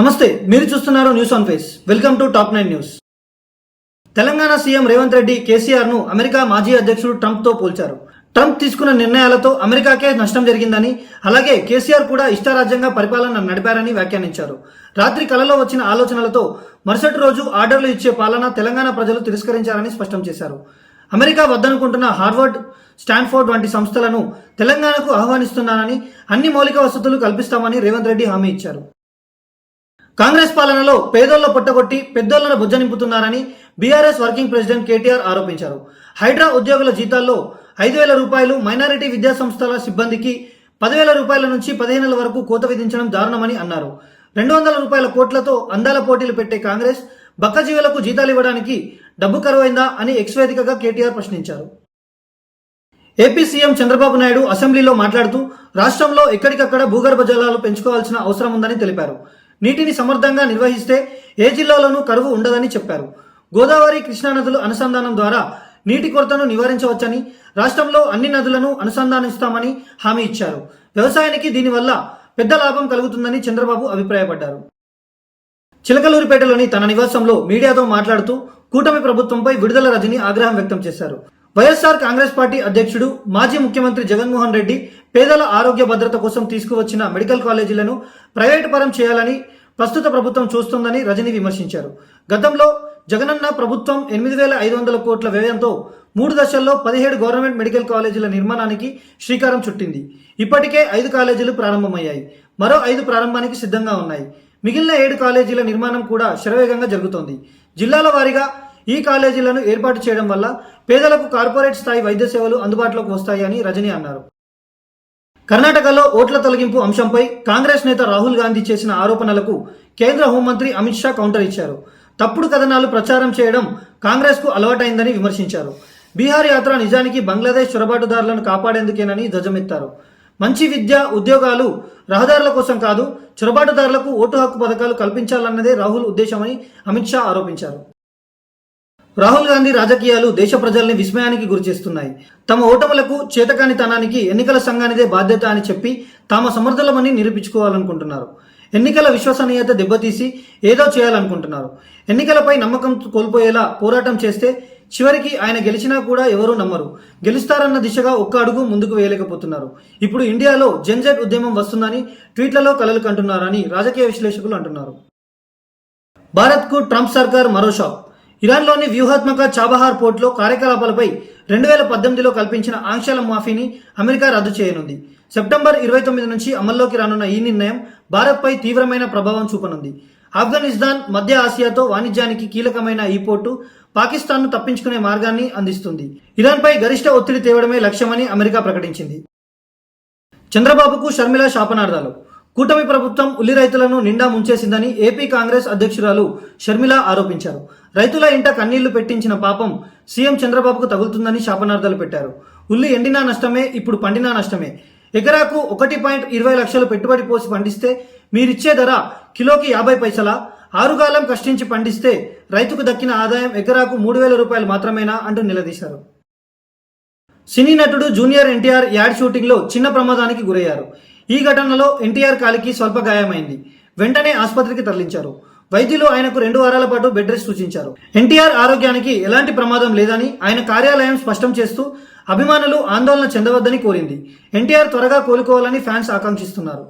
నమస్తే మీరు చూస్తున్నారు news on face welcome to top nine news Telangana CM Revanth Reddy కేసీఆర్ను అమెరికా మాజీ అధ్యక్షుడు ట్రంప్తో పోల్చారు. ట్రంప్ తీసుకున్న నిర్ణయాలతో అమెరికాకే నష్టం జరిగిందని అలాగే కేసీఆర్ కూడా ఇష్టారాజ్యంగా పరిపాలన నడిపారని వ్యాఖ్యానించారు. రాత్రి కలలో వచ్చిన ఆలోచనలతో మరుసటి రోజు ఆర్డర్లు ఇచ్చే పాలన తెలంగాణ ప్రజలు తిరస్కరించారని స్పష్టం చేశారు. అమెరికా వద్దనుకుంటున్న హార్వర్డ్ స్టాన్ఫోర్డ్ వంటి సంస్థలను తెలంగాణకు ఆహ్వానిస్తున్నానని అన్ని మౌలిక వసతులు కల్పిస్తామని రేవంత్ రెడ్డి హామీ ఇచ్చారు. కాంగ్రెస్ పాలనలో పేదోళ్ళ పుట్టగొట్టి పెద్దోళ్ళను బుజ్జనింపుతున్నారని బీఆర్ఎస్ వర్కింగ్ ప్రెసిడెంట్ కేటీఆర్ ఆరోపించారు. హైడ్రా ఉద్యోగుల జీతాల్లో ఐదు వేల రూపాయలు మైనారిటీ విద్యా సంస్థల సిబ్బందికి పదివేల రూపాయల నుంచి పదిహేనుల వరకు కోత విధించడం దారుణమని అన్నారు. రెండు వందల రూపాయల కోట్లతో అందాల పోటీలు పెట్టే కాంగ్రెస్ బక్కజీవులకు జీతాలు ఇవ్వడానికి డబ్బు కరువైందా అని ఎక్స్ వేదికగా కేటీఆర్ ప్రశ్నించారు. ఏపీ సీఎం చంద్రబాబు నాయుడు అసెంబ్లీలో మాట్లాడుతూ రాష్ట్రంలో ఎక్కడికక్కడ భూగర్భ జలాలు పెంచుకోవాల్సిన అవసరం ఉందని తెలిపారు. నీటిని సమర్థంగా నిర్వహిస్తే ఏ జిల్లాలోనూ కరువు ఉండదని చెప్పారు. గోదావరి కృష్ణా నదులు అనుసంధానం ద్వారా నీటి కొరతను నివారించవచ్చని రాష్ట్రంలో అన్ని నదులను అనుసంధానిస్తామని హామీ ఇచ్చారు. వ్యవసాయానికి దీనివల్ల పెద్ద లాభం కలుగుతుందని చంద్రబాబు అభిప్రాయపడ్డారు. చిలకలూరిపేటలోని తన నివాసంలో మీడియాతో మాట్లాడుతూ కూటమి ప్రభుత్వంపై విడుదల రజని ఆగ్రహం వ్యక్తం చేశారు. వైఎస్ఆర్ కాంగ్రెస్ పార్టీ అధ్యక్షుడు మాజీ ముఖ్యమంత్రి జగన్మోహన్ రెడ్డి పేదల ఆరోగ్య భద్రత కోసం తీసుకువచ్చిన మెడికల్ కాలేజీలను ప్రైవేటు పరం చేయాలని ప్రస్తుత ప్రభుత్వం చూస్తోందని రజని విమర్శించారు. గతంలో జగనన్న ప్రభుత్వం ఎనిమిది వేల ఐదు వందల కోట్ల వ్యయంతో మూడు దశల్లో పదిహేడు గవర్నమెంట్ మెడికల్ కాలేజీల నిర్మాణానికి శ్రీకారం చుట్టింది. ఇప్పటికే ఐదు కాలేజీలు ప్రారంభమయ్యాయి. మరో ఐదు ప్రారంభానికి సిద్ధంగా ఉన్నాయి. మిగిలిన ఏడు కాలేజీల నిర్మాణం కూడా శరవేగంగా జరుగుతోంది. జిల్లాల వారీగా ఈ కాలేజీలను ఏర్పాటు చేయడం వల్ల పేదలకు కార్పొరేట్ స్థాయి వైద్య సేవలు అందుబాటులోకి వస్తాయని రజని అన్నారు. కర్ణాటకలో ఓట్ల తొలగింపు అంశంపై కాంగ్రెస్ నేత రాహుల్ గాంధీ చేసిన ఆరోపణలకు కేంద్ర హోంమంత్రి అమిత్ షా కౌంటర్ ఇచ్చారు. తప్పుడు కథనాలు ప్రచారం చేయడం కాంగ్రెస్కు అలవాటైందని విమర్శించారు. బీహార్ యాత్ర నిజానికి బంగ్లాదేశ్ చొరబాటుదారులను కాపాడేందుకేనని ధ్వజమెత్తారు. మంచి విద్య ఉద్యోగాలు రహదారుల కోసం కాదు చొరబాటుదారులకు ఓటు హక్కు పథకాలు కల్పించాలన్నదే రాహుల్ ఉద్దేశమని అమిత్ షా ఆరోపించారు. రాహుల్ గాంధీ రాజకీయాలు దేశ ప్రజల్ని విస్మయానికి గురిచేస్తున్నాయి తమ ఓటములకు చేతకానితనానికి ఎన్నికల సంఘానిదే బాధ్యత అని చెప్పి తాము సమర్థులమని నిరూపించుకోవాలనుకుంటున్నారు. ఎన్నికల విశ్వసనీయత దెబ్బతీసి ఏదో చేయాలనుకుంటున్నారు. ఎన్నికలపై నమ్మకం కోల్పోయేలా పోరాటం చేస్తే చివరికి ఆయన గెలిచినా కూడా ఎవరూ నమ్మరు. గెలుస్తారన్న దిశగా ఒక్క అడుగు ముందుకు వేయలేకపోతున్నారు. ఇప్పుడు ఇండియాలో జెన్జెట్ ఉద్యమం వస్తుందని ట్వీట్లలో కలలు కంటున్నారని రాజకీయ విశ్లేషకులు అంటున్నారు. భారత్కు ట్రంప్ సర్కార్ మరో షాక్. ఇరాన్లోని వ్యూహాత్మక చాబహార్ పోర్టులో కార్యకలాపాలపై రెండు వేల పద్దెనిమిదిలో కల్పించిన ఆంక్షల మాఫీని అమెరికా రద్దు చేయనుంది. సెప్టెంబర్ ఇరవై తొమ్మిది నుంచి అమల్లోకి రానున్న ఈ నిర్ణయం భారత్పై తీవ్రమైన ప్రభావం చూపనుంది. ఆఫ్ఘనిస్తాన్ మధ్య ఆసియాతో వాణిజ్యానికి కీలకమైన ఈ పోర్టు పాకిస్తాన్ను తప్పించుకునే మార్గాన్ని అందిస్తుంది. ఇరాన్పై గరిష్ట ఒత్తిడి తేవడమే లక్ష్యమని అమెరికా ప్రకటించింది. చంద్రబాబుకు షర్మిల శాపనార్థాలు కూటమి ప్రభుత్వం ఉల్లి రైతులను నిండా ముంచేసిందని ఏపీ కాంగ్రెస్ అధ్యక్షురాలు షర్మిల ఆరోపించారు. రైతుల ఇంట కన్నీళ్ళు పెట్టించిన పాపం సీఎం చంద్రబాబుకు తగులుతుందని శాపనార్థాలు పెట్టారు. ఉల్లి ఎండినా నష్టమే ఇప్పుడు పండినా నష్టమే. ఎకరాకు ఒకటి పాయింట్ ఇరవై లక్షలు పెట్టుబడి పోసి పండిస్తే మీరిచ్చే ధర కిలోకి యాభై పైసల? ఆరుగాలం కష్టించి పండిస్తే రైతుకు దక్కిన ఆదాయం ఎకరాకు మూడు వేల రూపాయలు మాత్రమేనా అంటూ నిలదీశారు. సినీ నటుడు జూనియర్ ఎన్టీఆర్ యాడ్ షూటింగ్లో చిన్న ప్రమాదానికి గురయ్యారు. ఈ ఘటనలో ఎన్టీఆర్ కాలికి స్వల్ప గాయమైంది వెంటనే ఆసుపత్రికి తరలించారు. వైద్యులు ఆయనకు రెండు వారాల పాటు బెడ్ రెస్ట్ సూచించారు. ఎన్టీఆర్ ఆరోగ్యానికి ఎలాంటి ప్రమాదం లేదని ఆయన కార్యాలయం స్పష్టం చేస్తూ అభిమానులు ఆందోళన చెందవద్దని కోరింది. ఎన్టీఆర్ త్వరగా కోలుకోవాలని ఫ్యాన్స్ ఆకాంక్షిస్తున్నారు.